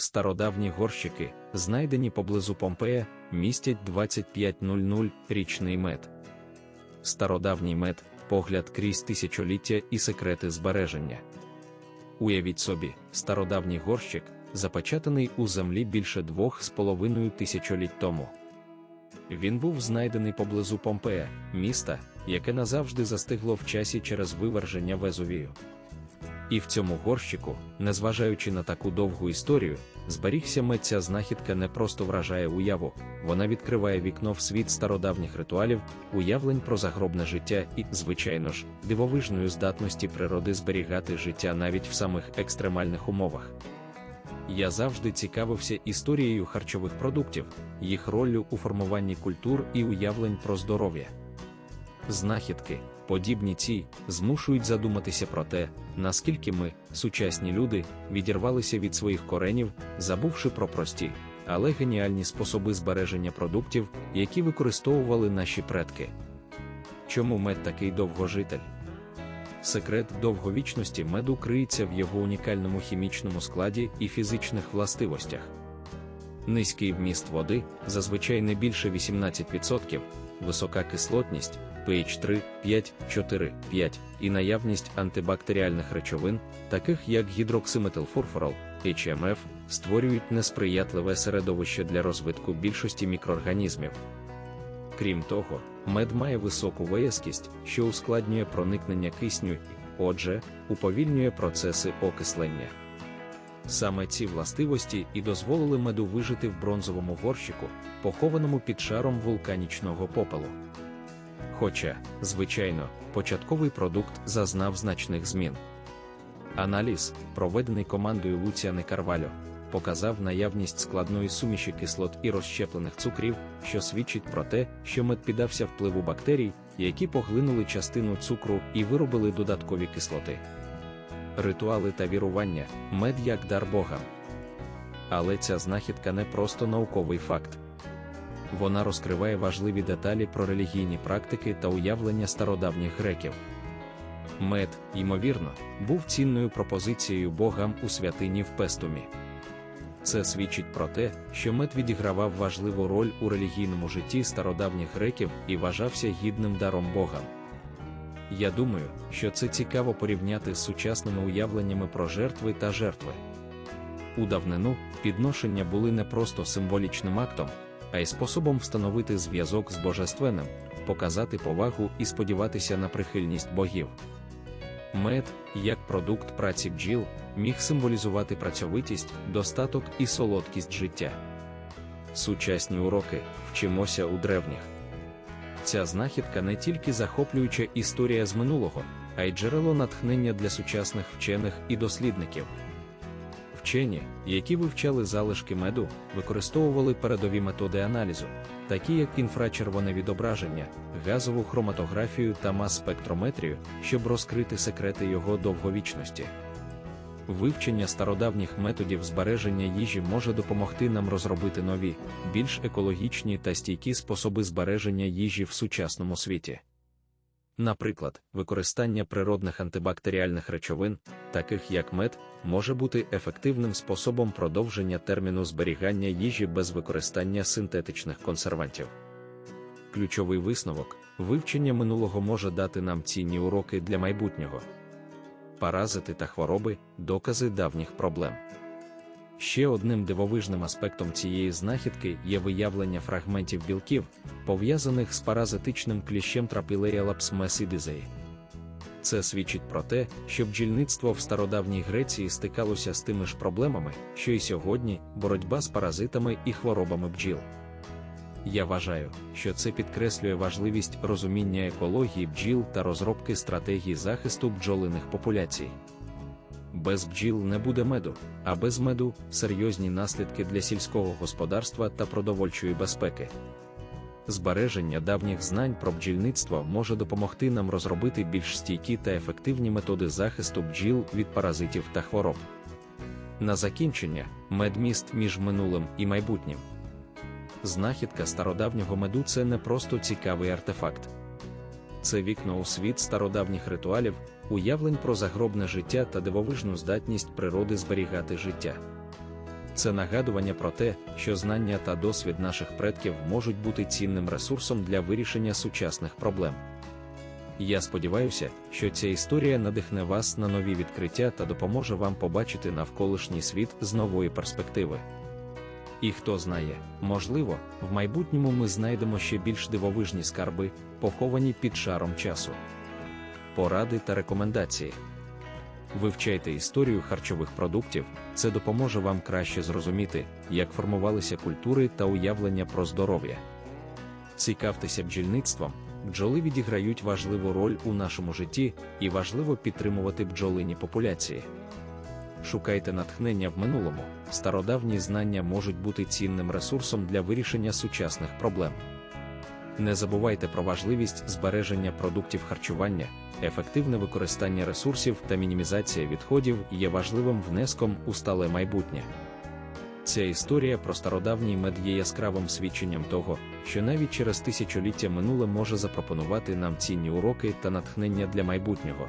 Стародавні горщики, знайдені поблизу Помпея, містять 2500 річний мед. Стародавній мед погляд крізь тисячоліття і секрети збереження. Уявіть собі, стародавній горщик, запечатаний у землі більше двох з половиною тисячоліть тому. Він був знайдений поблизу Помпея, міста, яке назавжди застигло в часі через виверження Везувію. І в цьому горщику, незважаючи на таку довгу історію, зберігся мед ця знахідка не просто вражає уяву, вона відкриває вікно в світ стародавніх ритуалів, уявлень про загробне життя і, звичайно ж, дивовижної здатності природи зберігати життя навіть в самих екстремальних умовах. Я завжди цікавився історією харчових продуктів, їх роллю у формуванні культур і уявлень про здоров'я. Знахідки, подібні цій, змушують задуматися про те, наскільки ми, сучасні люди, відірвалися від своїх коренів, забувши про прості, але геніальні способи збереження продуктів, які використовували наші предки. Чому мед такий довгожитель? Секрет довговічності меду криється в його унікальному хімічному складі і фізичних властивостях. Низький вміст води, зазвичай не більше 18%, висока кислотність pH 3, 5, 4, 5 і наявність антибактеріальних речовин, таких як гідроксиметилфурфорал, HMF, створюють несприятливе середовище для розвитку більшості мікроорганізмів. Крім того, мед має високу виязкість, що ускладнює проникнення кисню і, отже, уповільнює процеси окислення. Саме ці властивості і дозволили меду вижити в бронзовому горщику, похованому під шаром вулканічного попелу. Хоча, звичайно, початковий продукт зазнав значних змін. Аналіз, проведений командою Луціани Карвальо, показав наявність складної суміші кислот і розщеплених цукрів, що свідчить про те, що мед піддався впливу бактерій, які поглинули частину цукру і виробили додаткові кислоти. Ритуали та вірування, мед як дар Бога. Але ця знахідка не просто науковий факт. Вона розкриває важливі деталі про релігійні практики та уявлення стародавніх греків. Мед, ймовірно, був цінною пропозицією богам у святині в Пестумі. Це свідчить про те, що мед відігравав важливу роль у релігійному житті стародавніх греків і вважався гідним даром богам. Я думаю, що це цікаво порівняти з сучасними уявленнями про жертви та жертви. У давнину підношення були не просто символічним актом, а й способом встановити зв'язок з божественним, показати повагу і сподіватися на прихильність богів. Мед, як продукт праці бджіл, міг символізувати працьовитість, достаток і солодкість життя. Сучасні уроки вчимося у древніх. Ця знахідка не тільки захоплююча історія з минулого, а й джерело натхнення для сучасних вчених і дослідників. Вчені, які вивчали залишки меду, використовували передові методи аналізу, такі як інфрачервоне відображення, газову хроматографію та мас-спектрометрію, щоб розкрити секрети його довговічності. Вивчення стародавніх методів збереження їжі може допомогти нам розробити нові, більш екологічні та стійкі способи збереження їжі в сучасному світі. Наприклад, використання природних антибактеріальних речовин, таких як мед, може бути ефективним способом продовження терміну зберігання їжі без використання синтетичних консервантів. Ключовий висновок вивчення минулого може дати нам цінні уроки для майбутнього. Паразити та хвороби докази давніх проблем. Ще одним дивовижним аспектом цієї знахідки є виявлення фрагментів білків, пов'язаних з паразитичним кліщем Trapileia lapsmesidizeae. Це свідчить про те, що бджільництво в стародавній Греції стикалося з тими ж проблемами, що й сьогодні боротьба з паразитами і хворобами бджіл. Я вважаю, що це підкреслює важливість розуміння екології бджіл та розробки стратегії захисту бджолиних популяцій. Без бджіл не буде меду, а без меду серйозні наслідки для сільського господарства та продовольчої безпеки. Збереження давніх знань про бджільництво може допомогти нам розробити більш стійкі та ефективні методи захисту бджіл від паразитів та хвороб. На закінчення медміст між минулим і майбутнім. Знахідка стародавнього меду це не просто цікавий артефакт. Це вікно у світ стародавніх ритуалів, уявлень про загробне життя та дивовижну здатність природи зберігати життя. Це нагадування про те, що знання та досвід наших предків можуть бути цінним ресурсом для вирішення сучасних проблем. Я сподіваюся, що ця історія надихне вас на нові відкриття та допоможе вам побачити навколишній світ з нової перспективи. І хто знає, можливо, в майбутньому ми знайдемо ще більш дивовижні скарби, поховані під шаром часу. Поради та рекомендації. Вивчайте історію харчових продуктів, це допоможе вам краще зрозуміти, як формувалися культури та уявлення про здоров'я. Цікавтеся бджільництвом, бджоли відіграють важливу роль у нашому житті і важливо підтримувати бджолині популяції. Шукайте натхнення в минулому, стародавні знання можуть бути цінним ресурсом для вирішення сучасних проблем. Не забувайте про важливість збереження продуктів харчування, ефективне використання ресурсів та мінімізація відходів є важливим внеском у стале майбутнє. Ця історія про стародавній мед є яскравим свідченням того, що навіть через тисячоліття минуле може запропонувати нам цінні уроки та натхнення для майбутнього.